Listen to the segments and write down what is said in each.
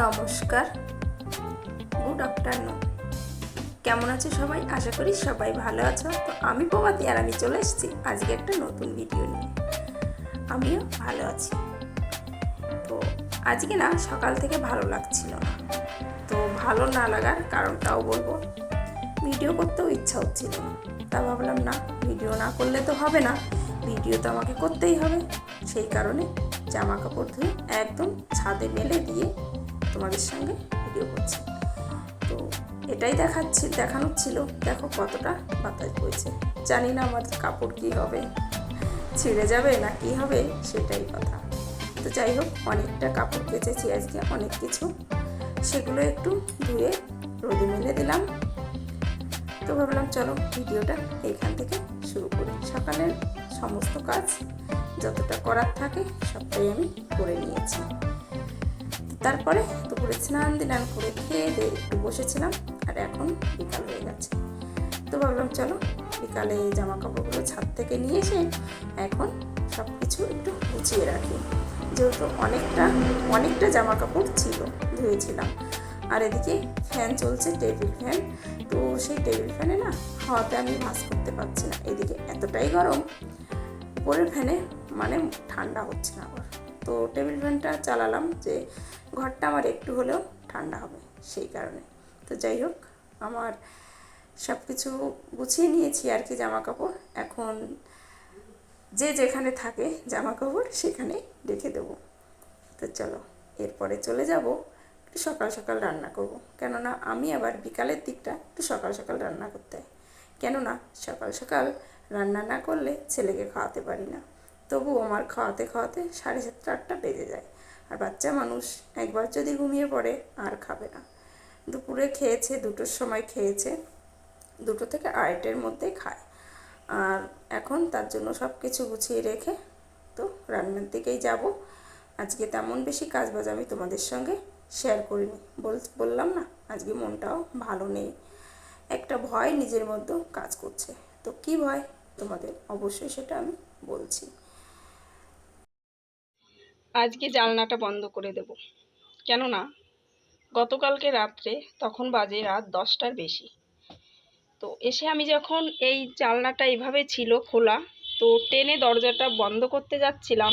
নমস্কার। Good afternoon কেমন আছো সবাই? আশা করি সবাই ভালো আছো। তো আমি প্রভাতী আর আমি চলে এসেছি আজকে একটা নতুন ভিডিও নিয়ে। আমিও ভালো আছি। তো আজকে না সকাল থেকে ভালো লাগছিল না। তো ভালো না লাগার কারণটাও বলব। ভিডিও করতেও ইচ্ছা হচ্ছিল না। তা ভাবলাম না ভিডিও না করলে তো হবে না। ভিডিও তো আমাকে করতেই হবে। সেই কারণে জামা কাপড় ধুয়ে একদম ছাদে মেলে দিয়ে তোমাদের সঙ্গে ভিডিও করছি। তো এটাই দেখাচ্ছি দেখানোর ছিল। দেখো কতটা বাতাস বইছে। জানি না আমার কাপড় কী হবে, ছিঁড়ে যাবে না কী হবে, সেটাই কথা। তো যাই হোক, অনেকটা কাপড় কেচেছি আজকে, অনেক কিছু। সেগুলো একটু ধুয়ে রোদে মেলে দিলাম। তো ভাবলাম, চলো ভিডিওটা এইখান থেকে শুরু করি। সকালের সমস্ত কাজ যতটা করার থাকে সবটাই আমি করে নিয়েছি। তারপরে দুপুরে স্নান দিনান করে খেয়ে দিয়ে একটু বসেছিলাম, আর এখন বিকাল হয়ে গেছে। তো ভাবলাম, চলো বিকালে জামা কাপড়গুলো ছাদ থেকে নিয়ে এসে এখন সব কিছু একটু গুছিয়ে রাখি। যেহেতু অনেকটা অনেকটা জামা কাপড় ছিল, ধুয়েছিলাম। আর এদিকে ফ্যান চলছে, টেবিল ফ্যান। তো সেই টেবিল ফ্যানে না হাওয়াতে আমি ভাস করতে পারছি না। এদিকে এতটাই গরম, উপরের ফ্যানে মানে ঠান্ডা হচ্ছে না তো টেবিল ফ্যানটা চালালাম যে ঘরটা আমার একটু হলেও ঠান্ডা হবে, সেই কারণে। তো যাই হোক, আমার সব কিছু গুছিয়ে নিয়েছি আর কি জামা কাপড় এখন যে যেখানে থাকে জামা কাপড় সেখানে রেখে দেবো। তো চলো, এরপরে চলে যাব, একটু সকাল সকাল রান্না করব। কেননা আমি আবার বিকালের দিকটা একটু সকাল সকাল রান্না করতে হয়। কেননা সকাল সকাল রান্না না করলে ছেলেকে খাওয়াতে পারি না। তবু আমার খাওয়াতে খাওয়াতে সাড়ে সাতটা, আটটা বেজে যায়। আর বাচ্চা মানুষ একবার যদি ঘুমিয়ে পড়ে, আর খাবে না। দুপুরে খেয়েছে, দুটোর সময় খেয়েছে। দুটো থেকে আড়াইটের মধ্যে খায়। আর এখন তার জন্য সব কিছু গুছিয়ে রেখে তো রান্নার দিকেই যাব। আজকে তেমন বেশি কাজ বাজ আমি তোমাদের সঙ্গে শেয়ার করিনি। বল, বললাম না, আজকে মনটাও ভালো নেই। একটা ভয় নিজের মধ্যেও কাজ করছে। তো কি ভয়? তোমাদের অবশ্যই সেটা আমি বলছি। আজকে জানলাটা বন্ধ করে দেব। কেননা, গতকালকে রাত্রে তখন বাজে রাত দশটার বেশি। তো এসে আমি যখন এই জানলাটা এইভাবে ছিল খোলা, তো টেনে দরজাটা বন্ধ করতে যাচ্ছিলাম।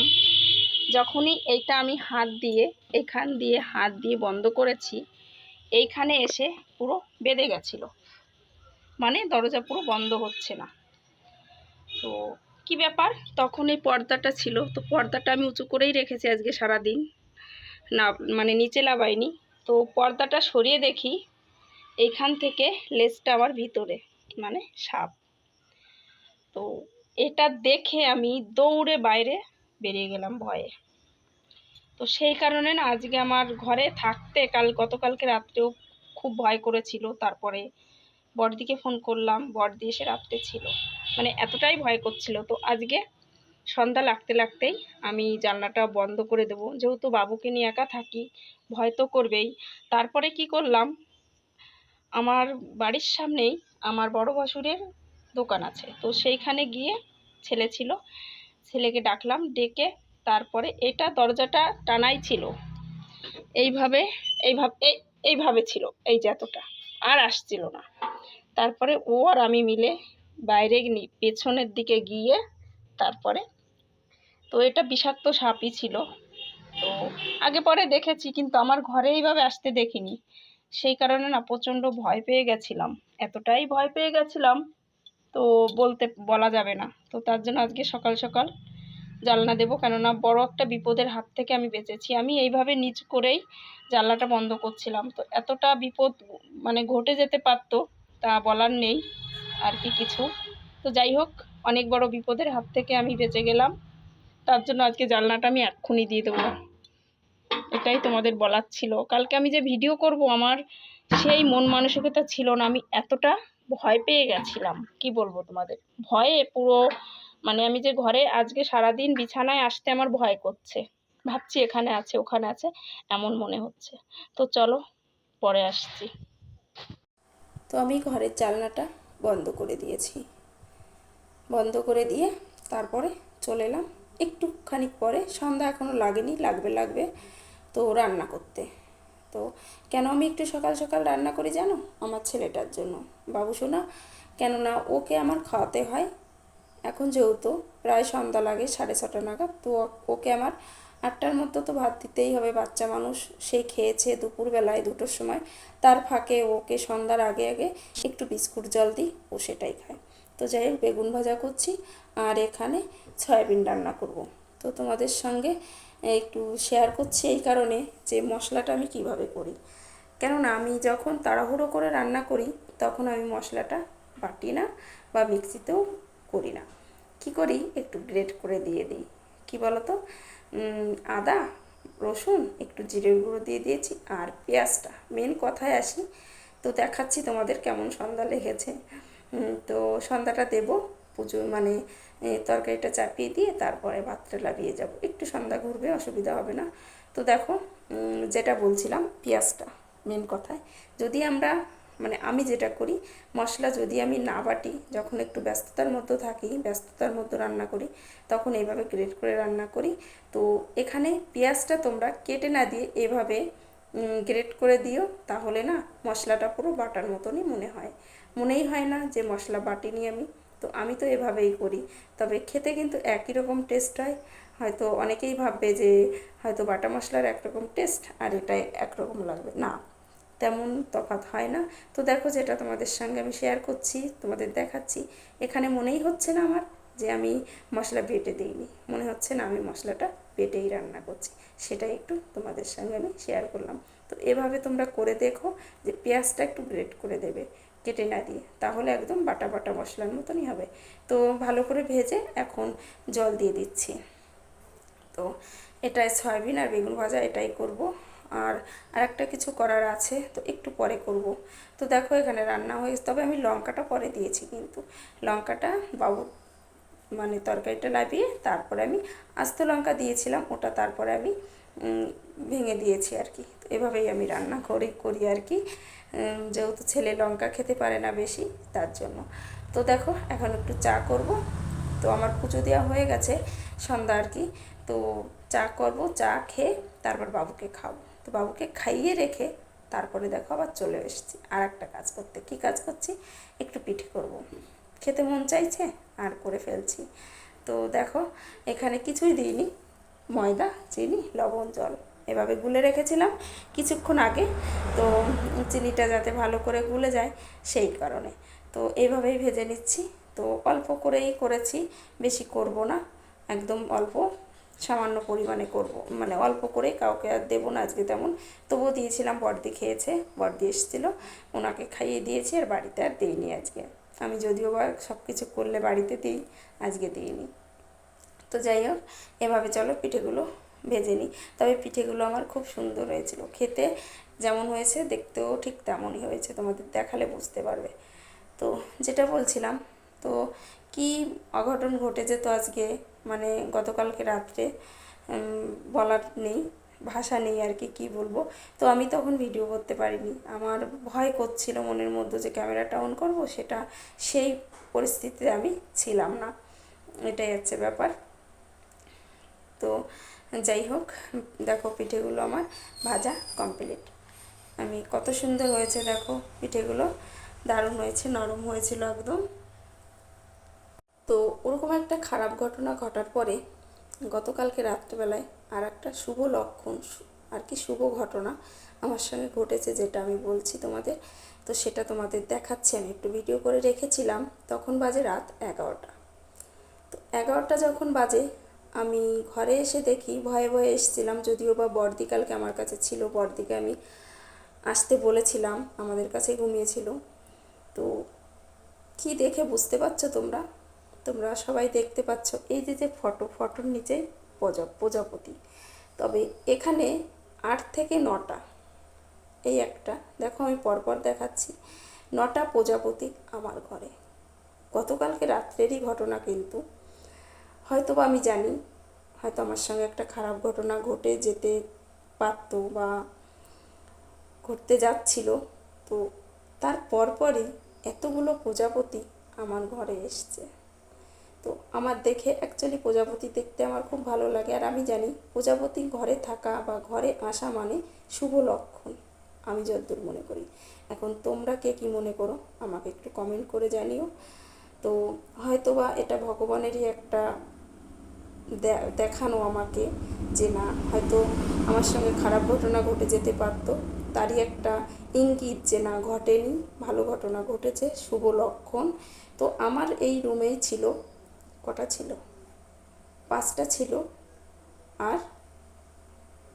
যখনই এইটা আমি হাত দিয়ে, এখান দিয়ে হাত দিয়ে বন্ধ করেছি, এইখানে এসে পুরো বেঁধে গেছিল। মানে দরজা পুরো বন্ধ হচ্ছে না। তো কি ব্যাপার? তখন এই পর্দাটা ছিল। তো পর্দাটা আমি উঁচু করেই রেখেছি আজকে সারা দিন না মানে নিচে লাগাইনি তো পর্দাটা সরিয়ে দেখি। এইখান থেকে লেজটা আমার ভিতরে মানে সাপ। তো এটা দেখে আমি দৌড়ে বাইরে বেরিয়ে গেলাম ভয়ে। তো সেই কারণে না, আজকে আমার ঘরে থাকতে কাল, গতকালকে রাত্রেও খুব ভয় করেছিল। তারপরে বড়দিকে ফোন করলাম। বড়দি এসে রাত্রে ছিল। মানে এতটাই ভয় করছিল। তো আজকে সন্ধ্যা লাগতে লাগতেই আমি জানলাটা বন্ধ করে দেবো। যেহেতু বাবুকে নিয়ে একা থাকি, ভয় তো করবেই। তারপরে কি করলাম? আমার বাড়ির সামনেই আমার বড় ভাসুরের দোকান আছে। তো সেইখানে গিয়ে ছেলে ছিল, ছেলেকে ডাকলাম, ডেকে তারপরে এটা দরজাটা টানাই ছিল। এইভাবে এইভাবে এই এইভাবে ছিল, এই যে এতটা। আর আসছিল না। তারপরে ও আর আমি মিলে বাইরে পেছনের দিকে গিয়ে তারপরে, তো এটা বিষাক্ত সাপই ছিল। তো আগে পরে দেখেছি, কিন্তু আমার ঘরে এইভাবে আসতে দেখিনি। সেই কারণে না, প্রচণ্ড ভয় পেয়ে গেছিলাম। এতটাই ভয় পেয়ে গেছিলাম, তো বলতে, বলা যাবে না। তো তার জন্য আজকে সকাল সকাল জানলা দেবো, কেননা বড় একটা বিপদের হাত থেকে আমি বেঁচেছি। আমি এইভাবে নিচ করেই জানলাটা বন্ধ করছিলাম। তো এতটা বিপদ মানে ঘটে যেতে পারতো, তা বলার নেই। আর কি কিছু। তো যাই হোক, অনেক বড় বিপদের হাত থেকে আমি বেঁচে গেলাম। তার জন্য আজকে জানলাটা আমি এক্ষুনি দিয়ে দেবো। এটাই তোমাদের বলার ছিল। কালকে আমি যে ভিডিও করব, আমার সেই মন মানসিকতা ছিল না। আমি এতটা ভয় পেয়ে গেছিলাম। কি বলব তোমাদের? ভয়ে পুরো মানে আমি যে ঘরে আজকে সারাদিন বিছানায় আসতে আমার ভয় করছে। ভাবছি এখানে আছে, ওখানে আছে, এমন মনে হচ্ছে। তো চলো, পরে আসছি। তো আমি ঘরের জানলাটা বন্ধ করে দিয়েছি। বন্ধ করে দিয়ে তারপরে চলে এলাম। একটুখানি পরে, সন্ধ্যা এখনও লাগেনি, লাগবে লাগবে তো রান্না করতে। তো কেন আমি একটু সকাল সকাল রান্না করি জানো? আমার ছেলেটার জন্য। বাবু শোনা কেননা ওকে আমার খাওয়াতে হয়। এখন যেহেতু প্রায় সন্ধ্যা লাগে সাড়ে ছটা নাগাদ, তো ওকে আমার আটটার মধ্যে তো ভাত দিতেই হবে, বাচ্চা মানুষ, সে খেয়েছে দুপুরবেলায় দুটোর সময়। তার ফাঁকে ওকে সন্ধ্যার আগে আগে একটু বিস্কুট জল দিই, ও সেটাই খায়। তো যাই হোক, বেগুন ভাজা করছি আর এখানে সয়াবিন রান্না করব। তো তোমাদের সঙ্গে একটু শেয়ার করছি এই কারণে যে মশলাটা আমি কীভাবে করি। কেননা আমি যখন তাড়াহুড়ো করে রান্না করি, তখন আমি মশলাটা বাটি না বা মিক্সিতেও করি না। কি করি? একটু গ্রেট করে দিয়ে দিই। কি বলতো? আদা, রসুন, একটু জিরের গুঁড়ো দিয়ে দিয়েছি আর পেঁয়াজটা। মেন কথায় আসি, তো দেখাচ্ছি তোমাদের কেমন সন্ধ্যা লেগেছে। তো সন্ধ্যাটা দেব, পুজো মানে তরকারিটা চাপিয়ে দিয়ে তারপরে ভাতটা লাগিয়ে যাব। একটু সন্ধ্যা ঘুরবে, অসুবিধা হবে না। তো দেখো যেটা বলছিলাম, পেঁয়াজটা মেন কথায়। যদি আমরা মানে আমি যেটা করি, মশলা যদি আমি না বাটি, যখন একটু ব্যস্ততার মধ্যে থাকি, ব্যস্ততার মধ্যে রান্না করি, তখন এইভাবে গ্রেট করে রান্না করি। তো এখানে পেঁয়াজটা তোমরা কেটে না দিয়ে এভাবে গ্রেট করে দিও, তাহলে না মশলাটা পুরো বাটার মতনই মনে হয়। মনেই হয় না যে মশলা বাটিনি আমি। তো আমি তো এভাবেই করি। তবে খেতে কিন্তু একই রকম টেস্ট হয়। হয়তো অনেকেই ভাববে যে হয়তো বাটা মশলার একরকম টেস্ট আর এটা একরকম লাগবে। না। তেমন তফাৎ হয় না। তো দেখো যেটা তোমাদের সঙ্গে আমি শেয়ার করছি, তোমাদের দেখাচ্ছি। এখানে মনেই হচ্ছে না আমার যে আমি মশলা বেটে দিইনি। মনে হচ্ছে না আমি মশলাটা বেটেই রান্না করছি। সেটাই একটু তোমাদের সঙ্গে আমি শেয়ার করলাম। তো এভাবে তোমরা করে দেখো যে পেঁয়াজটা একটু গ্রেট করে দেবে, কেটে না দিয়ে। তাহলে একদম বাটা বাটা মশলার মতনই হবে। তো ভালো করে ভেজে এখন জল দিয়ে দিচ্ছি। তো এটাই সয়াবিন আর বেগুন ভাজা এটাই করব। আর আরেকটা কিছু করার আছে, তো একটু পরে করব। তো দেখো এখানে রান্না হয়ে তবে আমি লঙ্কাটা পরে দিয়েছি কিন্তু। লঙ্কাটা বাবু মানে তরকারিটা লাভিয়ে তারপরে আমি আস্ত লঙ্কা দিয়েছিলাম, ওটা তারপরে আমি ভেঙে দিয়েছি আর কি। এভাবেই আমি রান্না করি করি আর কি। যেহেতু ছেলে লঙ্কা খেতে পারে না বেশি, তার জন্য। তো দেখো, এখন একটু চা করব। তো আমার পুজো দেওয়া হয়ে গেছে সন্ধ্যা আর কি। তো চা করব, চা খেয়ে তারপর বাবুকে খাব তো বাবুকে খাইয়ে রেখে তারপরে দেখো আবার চলে এসেছি। আর একটা কাজ করতে। কি কাজ করছি? একটু পিঠে করব। খেতে মন চাইছে? আর করে ফেলছি। তো দেখো, এখানে কিছুই দিইনি। ময়দা, চিনি, লবণ, জল এভাবে গুলে রেখেছিলাম কিছুক্ষণ আগে। তো চিনিটা যাতে ভালো করে গুলে যায় সেই কারণে। তো এইভাবেই ভেজে নিচ্ছি। তো অল্প করেই করেছি, বেশি করব না। একদম অল্প সামান্য পরিমাণে করব মানে অল্প করে কাউকে আর দেবো না, আজকে তেমন। তবুও দিয়েছিলাম বর্দি খেয়েছে বর্দি এসেছিল, ওনাকে খাইয়ে দিয়েছি আর বাড়িতে আর দিইনি আজকে। আমি যদিও বা সব কিছু করলে বাড়িতে দিই, আজকে দিইনি। তো যাই হোক, এভাবে চলো, পিঠেগুলো ভেজে নিই। তবে পিঠেগুলো আমার খুব সুন্দর হয়েছিল, খেতে যেমন হয়েছে, দেখতেও ঠিক তেমনই হয়েছে, তোমাদের দেখালে বুঝতে পারবে। তো যেটা বলছিলাম, তো কি অঘটন ঘটেছে তো আজকে? মানে গতকালকে রাত্রে বলার নেই, ভাষা নেই আর কি, কী বলব? তো আমি তখন ভিডিও করতে পারিনি। আমার ভয় করছিল মনের মধ্যে যে ক্যামেরাটা অন করব, সেটা সেই পরিস্থিতিতে আমি ছিলাম না। এটাই হচ্ছে ব্যাপার। তো যাই হোক, দেখো পিঠেগুলো আমার ভাজা কমপ্লিট আমি কত সুন্দর হয়েছে, দেখো পিঠেগুলো। দারুণ হয়েছে, নরম হয়েছিল একদম। তো ওরকম একটা খারাপ ঘটনা ঘটার পরে গতকালকে রাত্রেবেলায় আর একটা শুভ লক্ষণ আর কি শুভ ঘটনা আমার সঙ্গে ঘটেছে যেটা আমি বলছি তোমাদের। তো সেটা তোমাদের দেখাচ্ছি। আমি একটু ভিডিও করে রেখেছিলাম। তখন বাজে রাত এগারোটা। তো এগারোটা যখন বাজে, আমি ঘরে এসে দেখি, ভয়ে ভয়ে এসেছিলাম। যদিও বা বর্দিকালকে আমার কাছে ছিল, বর্দিকে আমি আসতে বলেছিলাম। আমাদের কাছে ঘুমিয়েছিল। তো কি দেখে বুঝতে পারছ তোমরা? তোমরা সবাই দেখতে পাচ্ছ এই যে যে ফটো, ফটোর নিচে প্রজা, প্রজাপতি। তবে এখানে আট থেকে নটা, এই একটা, দেখো আমি পরপর দেখাচ্ছি, নটা প্রজাপতি আমার ঘরে। গতকালকে রাত্রেরই ঘটনা কিন্তু হয়তো বা আমি জানি, হয়তো আমার সঙ্গে একটা খারাপ ঘটনা ঘটে যেতে পারতো বা ঘটতে যাচ্ছিল, তো তার পরপরই এতগুলো প্রজাপতি আমার ঘরে এসছে। তো আমার দেখে অ্যাকচুয়ালি প্রজাপতি দেখতে আমার খুব ভালো লাগে। আর আমি জানি প্রজাপতি ঘরে থাকা বা ঘরে আসা মানে শুভ লক্ষণ, আমি যতদূর মনে করি। এখন তোমরা কে কি মনে করো? আমাকে একটু কমেন্ট করে জানিও। তো হয়তোবা এটা ভগবানেরই একটা দেখানো আমাকে যে না, হয়তো আমার সঙ্গে খারাপ ঘটনা ঘটে যেতে পারতো। তারই একটা ইঙ্গিত যে না, ঘটেনি, ভালো ঘটনা ঘটেছে, শুভ লক্ষণ। তো আমার এই রুমেই ছিল কটা ছিল? পাঁচটা ছিল। আর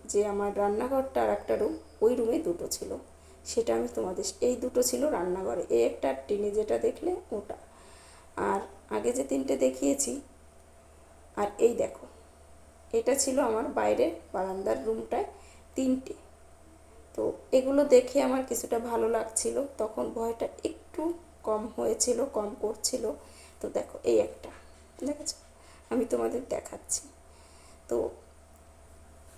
যে আমার রান্নাঘরটা আর একটা রুম ওই রুমে দুটো ছিল। সেটা আমি তোমাদের এই দুটো ছিল রান্নাঘরে। এই একটা আর টিনে যেটা দেখলে ওটা। আর আগে যে তিনটে দেখিয়েছি, আর এই দেখো, এটা ছিল আমার বাইরের বারান্দার রুমটায় তিনটে। তো এগুলো দেখে আমার কিছুটা ভালো লাগছিল। তখন ভয়টা একটু কম হয়েছিল, কম করছিল। তো দেখো, এই একটা। দেখেছ আমি তোমাদের দেখাচ্ছি। তো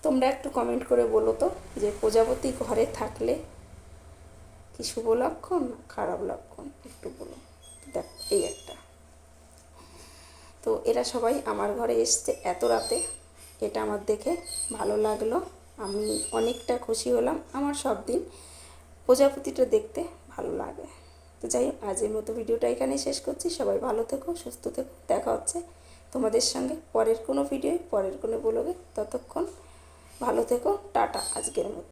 তোমরা একটু কমেন্ট করে বলো তো যে প্রজাপতি ঘরে থাকলে কি শুভ লক্ষণ খারাপ লক্ষণ? একটু বলো। দেখ, এই একটা। তো এরা সবাই আমার ঘরে এসছে এত রাতে। এটা আমার দেখে ভালো লাগল। আমি অনেকটা খুশি হলাম। আমার সব দিন প্রজাপতিটা দেখতে ভালো লাগে। তো যাই হোক, আজের মতো ভিডিওটা এখানে শেষ করছি। সবাই ভালো থেকো, সুস্থ থেকো। দেখা হচ্ছে তোমাদের সঙ্গে পরের কোনো ভিডিও পরের কোনো ব্লগে ততক্ষণ ভালো থেকো, টাটা আজকের মতো।